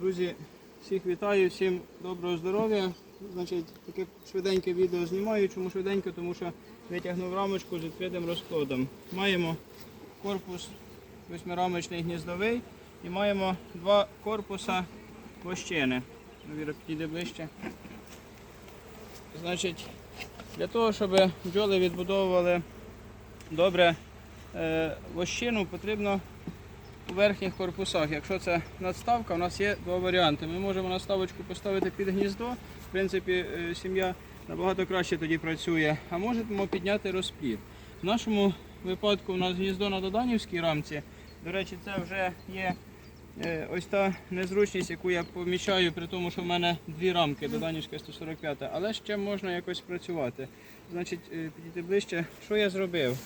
Друзі, всіх вітаю, всім доброго здоров'я. Значить, таке швиденьке відео знімаю. Чому швиденько? Тому що витягнув рамочку з відкритим розкладом. Маємо корпус восьмирамочний гніздовий і маємо два корпуса вощини. Ну, Віра, підійде ближче. Значить, для того, щоб бджоли відбудовували добре е, вощину, потрібно у верхніх корпусах. Якщо це надставка, у нас є два варіанти. Ми можемо надставочку поставити під гніздо. В принципі, е, сім'я набагато краще тоді працює, а можемо підняти розплід. В нашому випадку у нас гніздо на доданівській рамці. До речі, це вже є е, ось та незручність, яку я помічаю, при тому, що в мене дві рамки доданівська 145, але ще можна якось працювати. Значить, е, підійти ближче, що я зробив?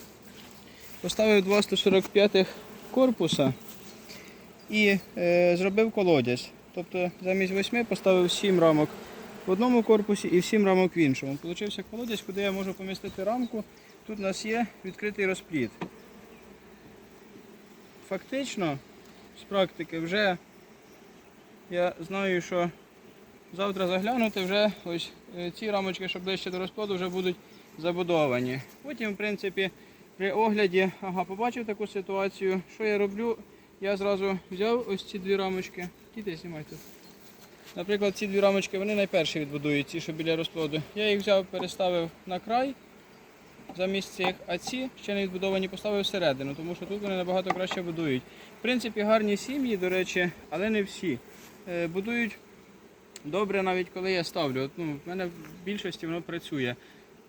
Поставив два 145 корпуса і е, зробив колодязь. Тобто замість восьми поставив сім рамок в одному корпусі і сім рамок в іншому. Получився колодязь, куди я можу помістити рамку. Тут у нас є відкритий розплід. Фактично, з практики вже я знаю, що завтра заглянути вже ось е, ці рамочки, що ближче до розплоду, вже будуть забудовані. Потім, в принципі, при огляді, ага, побачив таку ситуацію. Що я роблю? Я зразу взяв ось ці дві рамочки. Діти, знімай тут. Наприклад, ці дві рамочки вони найперші відбудують, ці, що біля розплоду. Я їх взяв, переставив на край замість цих, а ці ще не відбудовані поставив всередину, тому що тут вони набагато краще будують. В принципі, гарні сім'ї, до речі, але не всі. Е, Будують добре навіть коли я ставлю. От, ну, в мене в більшості воно працює.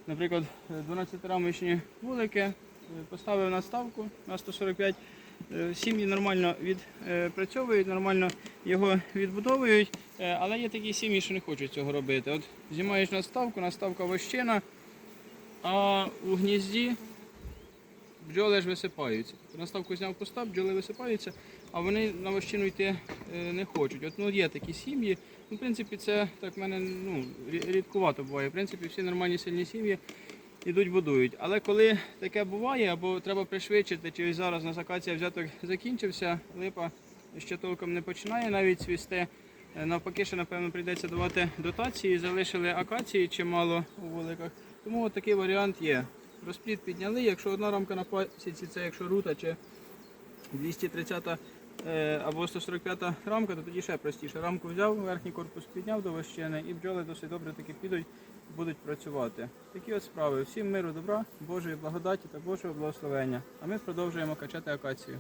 Наприклад, 12-рамочні вулики е, поставив на ставку на 145. Е, Сім'ї нормально відпрацьовують, нормально його відбудовують, Е, але є такі сім'ї, що не хочуть цього робити. От знімаєш наставку, наставка вощина, а у гнізді бджоли ж висипаються. Наставку зняв постав, бджоли висипаються, а вони на вощину йти е, не хочуть. От ну, є такі сім'ї. Ну, в принципі, це так в мене ну, рідкувато буває. В принципі, всі нормальні сильні сім'ї ідуть будують. Але коли таке буває, або треба пришвидшити, чи ось зараз на акація взяток закінчився, липа ще толком не починає навіть цвісти. Е, Навпаки, ще напевно прийдеться давати дотації, залишили акації чимало у великах. Тому от такий варіант є. Розплід підняли, якщо одна рамка на пасіці, це якщо рута чи 230 е, або 145 рамка, то тоді ще простіше. Рамку взяв, верхній корпус підняв до вощини і бджоли досить добре таки підуть, будуть працювати. Такі от справи. Всім миру, добра, Божої благодаті та Божого благословення. А ми продовжуємо качати акацію.